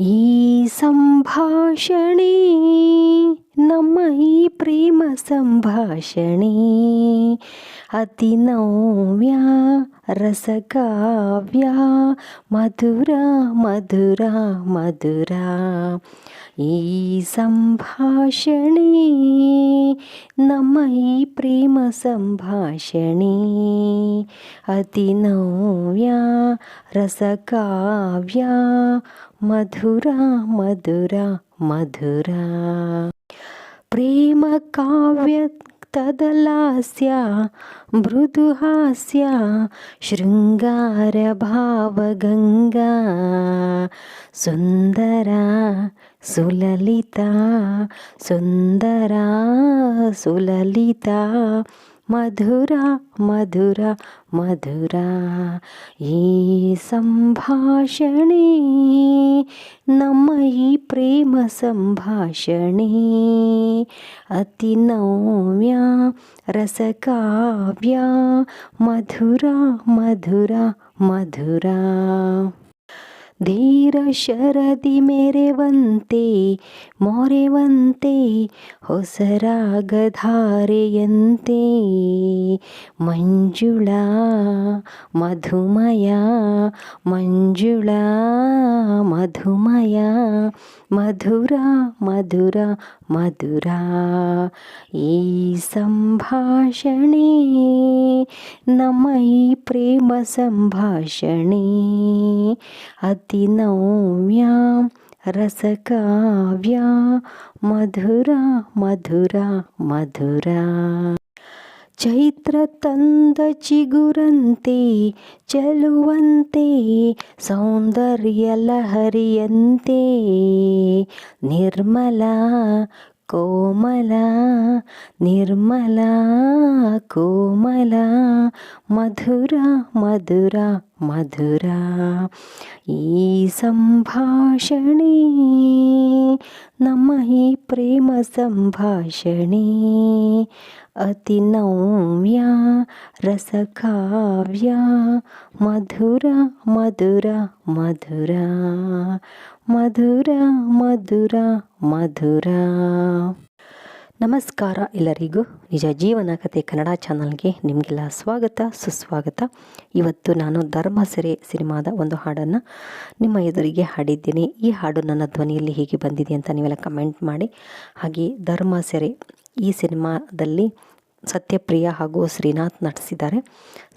一生怕雪 ನಮ್ಮ ಈ ಪ್ರೇಮ ಸಂಭಾಷಣೆ ಅತಿ ನವ್ಯ ರಸಕಾವ್ಯ ಮಧುರ ಮಧುರ ಮಧುರ ಈ ಸಂಭಾಷಣೆ ನಮ್ಮ ಈ ಪ್ರೇಮ ಸಂಭಾಷಣೆ ಅತಿ ನವ್ಯ ರಸಕಾವ್ಯ ಮಧುರ ಮಧುರ ಮಧುರ प्रेमकाव्य तदलास्य मृदुहास्य शृङ्गारभावगङ्गा सुन्दरा सुललिता सुन्दरा सुललिता मधुरा मधुरा मधुरा ये संभाषणे नमयी प्रेम संभाषणे अतिनौम्या रसकाव्या मधुरा मधुरा मधुरा। धीर शरदि मेरे वन्ते मोरे वन्ते होसरागधारयन्ते मञ्जुला मधुमया मञ्जुला मधुमया मधुरा मधुरा मधुरा। ई सम्भाषणे ಮಧುರ ಈ ಸಂಭಾಷಣೆ ನಮ್ಮ ಈ ಪ್ರೇಮ ಸಂಭಾಷಣೆ ಅತಿ ನವ್ಯ ರಸಕಾವ್ಯ ಮಧುರ ಮಧುರ ಮಧುರ ಚೈತ್ರ ತಂದ ಚಿಗುರಂತೆ ಚೆಲುವಂತೆ ಸೌಂದರ್ಯ ಲಹರಿಯಂತೆ ನಿರ್ಮಲ कोमला निर्मला कोमला मधुरा मधुरा मधुरा। ई सम्भाषणे नम हि प्रेमसम्भाषणे अति रसकाव्या मधुरा मधुरा मधुरा। ಮಧುರ ಮಧುರ ಮಧುರ. ನಮಸ್ಕಾರ ಎಲ್ಲರಿಗೂ. ನಿಜ ಜೀವನ ಕತೆ ಕನ್ನಡ ಚಾನಲ್ಗೆ ನಿಮಗೆಲ್ಲ ಸ್ವಾಗತ, ಸುಸ್ವಾಗತ. ಇವತ್ತು ನಾನು ಧರ್ಮ ಸೆರೆ ಸಿನಿಮಾದ ಒಂದು ಹಾಡನ್ನು ನಿಮ್ಮ ಎದುರಿಗೆ ಹಾಡಿದ್ದೇನೆ. ಈ ಹಾಡು ನನ್ನ ಧ್ವನಿಯಲ್ಲಿ ಹೇಗೆ ಬಂದಿದೆ ಅಂತ ನೀವೆಲ್ಲ ಕಮೆಂಟ್ ಮಾಡಿ. ಹಾಗೆ ಧರ್ಮ ಸೆರೆ ಈ ಸಿನಿಮಾದಲ್ಲಿ ಸತ್ಯಪ್ರಿಯ ಹಾಗೂ ಶ್ರೀನಾಥ್ ನಟಿಸಿದ್ದಾರೆ.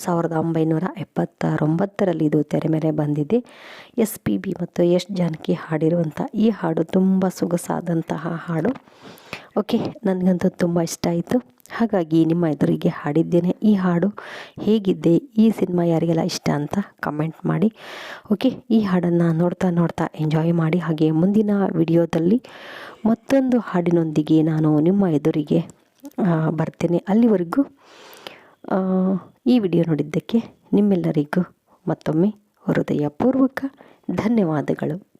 ಸಾವಿರದ ಒಂಬೈನೂರ ಎಪ್ಪತ್ತರೊಂಬತ್ತರಲ್ಲಿ ಇದು ತೆರೆ ಮೇಲೆ ಬಂದಿದೆ. ಎಸ್ ಪಿ ಬಿ ಮತ್ತು ಯಶ್ ಜಾನಕಿ ಹಾಡಿರುವಂಥ ಈ ಹಾಡು ತುಂಬ ಸೊಗಸಾದಂತಹ ಹಾಡು. ಓಕೆ, ನನಗಂತೂ ತುಂಬ ಇಷ್ಟ ಆಯಿತು. ಹಾಗಾಗಿ ನಿಮ್ಮ ಎದುರಿಗೆ ಹಾಡಿದ್ದೇನೆ ಈ ಹಾಡು. ಹೇಗಿದ್ದೆ ಈ ಸಿನಿಮಾ ಯಾರಿಗೆಲ್ಲ ಇಷ್ಟ ಅಂತ ಕಮೆಂಟ್ ಮಾಡಿ. ಓಕೆ, ಈ ಹಾಡನ್ನು ನೋಡ್ತಾ ನೋಡ್ತಾ ಎಂಜಾಯ್ ಮಾಡಿ. ಹಾಗೆ ಮುಂದಿನ ವಿಡಿಯೋದಲ್ಲಿ ಮತ್ತೊಂದು ಹಾಡಿನೊಂದಿಗೆ ನಾನು ನಿಮ್ಮ ಎದುರಿಗೆ ಬರ್ತೇನೆ ಅಲ್ಲಿವರೆಗೂ. ಈ ವಿಡಿಯೋ ನೋಡಿದ್ದಕ್ಕೆ ನಿಮ್ಮೆಲ್ಲರಿಗೂ ಮತ್ತೊಮ್ಮೆ ಹೃದಯಪೂರ್ವಕ ಧನ್ಯವಾದಗಳು.